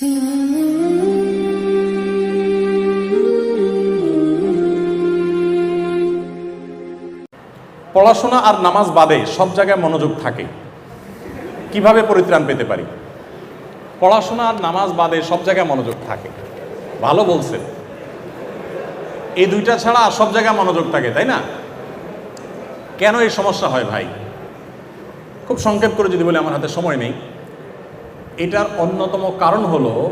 পড়াশোনা আর নামাজ বাদে সব জায়গায় মনোযোগ থাকে। কীভাবে পরিত্রাণ পেতে পারি? পড়াশোনা আর নামাজ বাদে সব জায়গায় মনোযোগ থাকে। ভালো বলছেন। এই দুইটা ছাড়া আর সব জায়গায় মনোযোগ থাকে, তাই না? কেন এই সমস্যা হয় ভাই? খুব সংক্ষেপ করে যদি বলি, আমার হাতে সময় নেই। এটার অন্যতম কারণ হলো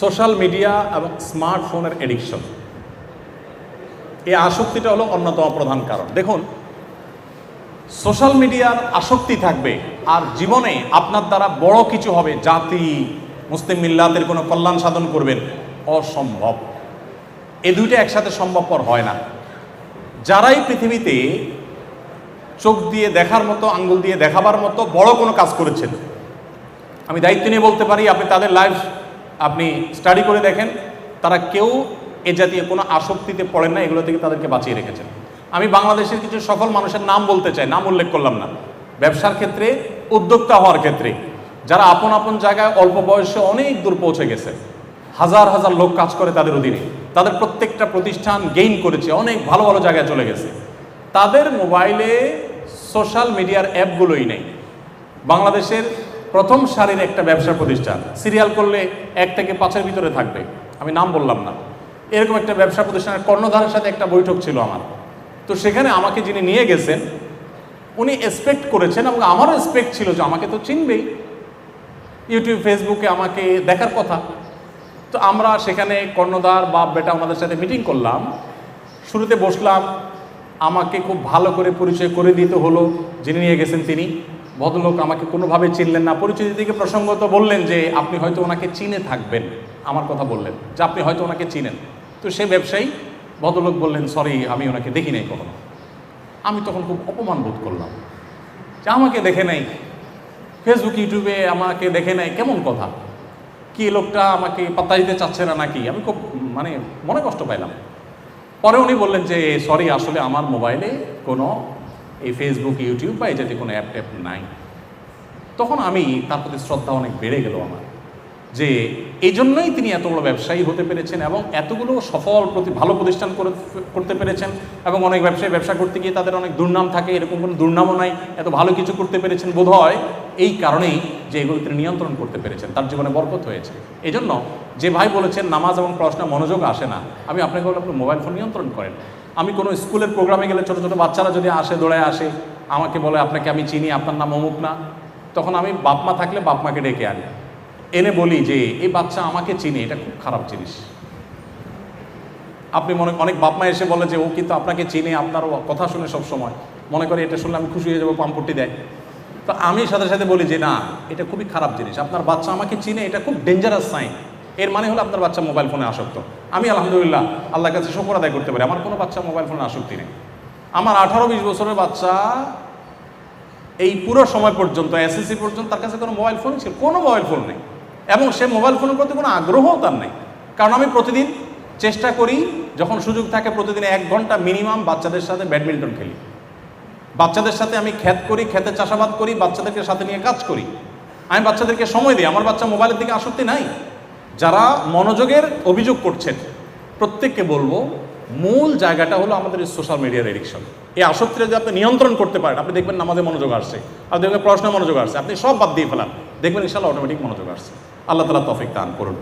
সোশ্যাল মিডিয়া এবং স্মার্টফোনের এডিকশন এই আসক্তিটা হলো অন্যতম প্রধান কারণ। দেখুন, সোশ্যাল মিডিয়ার আসক্তি থাকবে আর জীবনে আপনার দ্বারা বড় কিছু হবে। জাতি, মুসলিম মিল্লাতের কোনো কল্যাণ সাধন করবেন অসম্ভব। এ দুইটা একসাথে সম্ভবপর হয় না। যারাই পৃথিবীতে চোখ দিয়ে দেখার মতো, আঙ্গুল দিয়ে দেখাবার মতো বড় কোনো কাজ করেছেন আমি দায়িত্ব নিয়ে বলতে পারি, আপনি তাদের লাইফ আপনি স্টাডি করে দেখেন, তারা কেউ এ জাতীয় কোনো আসক্তিতে পড়েন না, এগুলো থেকে তাদেরকে বাঁচিয়ে রেখেছেন। আমি বাংলাদেশের কিছু সফল মানুষের নাম বলতে চাই, নাম উল্লেখ করলাম না। ব্যবসার ক্ষেত্রে, উদ্যোক্তা হওয়ার ক্ষেত্রে, যারা আপন আপন জায়গায় অল্প বয়সে অনেক দূর পৌঁছে গেছে, হাজার হাজার লোক কাজ করে তাদের অধীনে, তাদের প্রত্যেকটা প্রতিষ্ঠান গেইন করেছে, অনেক ভালো ভালো জায়গায় চলে গেছে। তাদের মোবাইলে সোশ্যাল মিডিয়ার অ্যাপগুলোই নেই। বাংলাদেশের প্রথম সারির একটা ব্যবসা প্রতিষ্ঠান। সিরিয়াল করলে এক থেকে পাঁচের ভিতরে থাকবে। আমি নাম বললাম না। এরকম একটা ব্যবসা প্রতিষ্ঠানের কর্ণধারের সাথে একটা বৈঠক ছিল আমার। তো সেখানে আমাকে যিনি নিয়ে গেছেন, উনি এক্সপেক্ট করেছেন এবং আমারও এক্সপেক্ট ছিল যে আমাকে তো চিনবেই। ইউটিউব ফেসবুকে আমাকে দেখার কথা। তো আমরা সেখানে কর্ণধার, বাপ, বেটা ওনাদের সাথে মিটিং করলাম। শুরুতে বসলাম, আমাকে খুব ভালো করে পরিচয় করে দিতে হলো। যিনি নিয়ে গেছেন তিনি। ভদ্রলোক আমাকে কোনোভাবে চিনলেন না। পরিচয় দিতে গিয়ে প্রসঙ্গত বললেন যে, আপনি হয়তো ওনাকে চিনে থাকবেন। আমার কথা বললেন যে, আপনি হয়তো ওনাকে চিনেন। তো সে ব্যবসায়ী ভদ্রলোক বললেন, সরি, আমি ওনাকে দেখি নাই কখনো। আমি তখন খুব অপমান বোধ করলাম যে, আমাকে দেখে নাই। ফেসবুক ইউটিউবে আমাকে দেখে নাই। কেমন কথা? কি লোকটা আমাকে পাত্তা দিতে চাচ্ছে না নাকি? আমি খুব মানে মনে কষ্ট পাইলাম। পরে উনি বললেন যে, সরি, আসলে আমার মোবাইলে কোনো এই ফেসবুক ইউটিউব বা জাতীয় কোনো অ্যাপ ট্যাপ নাই। তখন আমি তার প্রতি শ্রদ্ধা অনেক বেড়ে গেল আমার, যে এই জন্যই তিনি এত বড় ব্যবসায়ী হতে পেরেছেন এবং এতগুলো সফল প্রতি ভালো প্রতিষ্ঠান করে, করতে পেরেছেন এবং অনেক ব্যবসায়ী ব্যবসা করতে গিয়ে তাদের অনেক দুর্নাম থাকে, এরকম কোনো দুর্নামও নাই, এত ভালো কিছু করতে পেরেছেন বোধ হয় এই কারণেই যে এগুলো তিনি নিয়ন্ত্রণ করতে পেরেছেন, তার জীবনে বরকত হয়েছে। এই জন্য যে ভাই বলেছেন, নামাজ এবং পড়াশোনা মনোযোগ আসে না, আমি আপনাকে বললাম, আপনি মোবাইল ফোন নিয়ন্ত্রণ করেন। আমি কোনো স্কুলের প্রোগ্রামে গেলে ছোটো ছোটো বাচ্চারা যদি আসে, দৌড়ায় আসে, আমাকে বলে, আপনাকে আমি চিনি, আপনার নাম অমুক না। তখন আমি বাপমা থাকলে বাপমাকে ডেকে আনি। এনে বলি যে, এই বাচ্চা আমাকে চিনি, এটা খুব খারাপ জিনিস। আপনি মনে, অনেক বাপমা এসে বলে যে, ও কিন্তু আপনাকে চিনে আপনার কথা শুনে সব সময় মনে করে, এটা শুনলে আমি খুশি হয়ে যাব পাম্পটি দেয়। তো আমি সাথে সাথে বলি যে, না, এটা খুবই খারাপ জিনিস। আপনার বাচ্চা আমাকে চিনে, এটা খুব ডেঞ্জারাস সাইন এর মানে হলো আপনার বাচ্চা মোবাইল ফোনে আসক্ত। আমি আলহামদুলিল্লাহ আল্লাহর কাছে শকর আদায় করতে পারি। আমার কোনো বাচ্চা মোবাইল ফোনে আসক্তি নেই। আমার আঠারো বিশ বছরের বাচ্চা এই পুরো সময় পর্যন্ত এসএসসি পর্যন্ত তার কাছে কোনো মোবাইল ফোন ছিল। কোনো মোবাইল ফোন নেই। এবং সে মোবাইল ফোনের প্রতি কোনো আগ্রহও তার নেই। কারণ আমি প্রতিদিন চেষ্টা করি, যখন সুযোগ থাকে প্রতিদিন এক ঘণ্টা মিনিমাম বাচ্চাদের সাথে ব্যাডমিন্টন খেলি। বাচ্চাদের সাথে আমি খ্যাত করি, খেতে চাষাবাদ করি, বাচ্চাদেরকে সাথে নিয়ে কাজ করি। আমি বাচ্চাদেরকে সময় দিই। আমার বাচ্চা মোবাইলের দিকে আসক্তি নাই। যারা মনোযোগের অভিযোগ করছেন, প্রত্যেককে বলব, মূল জায়গাটা হলো আমাদের সোশ্যাল মিডিয়ার এডিকশন এই আসক্তিটা যদি আপনি নিয়ন্ত্রণ করতে পারেন, আপনি দেখবেন আমাদের মনোযোগ আসছে, আপনি দেখবেন পড়াশোনায় মনোযোগ আসছে, আপনি সব বাদ দিয়ে ফেলান, দেখবেন ইনশাল্লাহ অটোমেটিক মনোযোগ আসছে। আল্লাহ তালা তফিক দান করুন।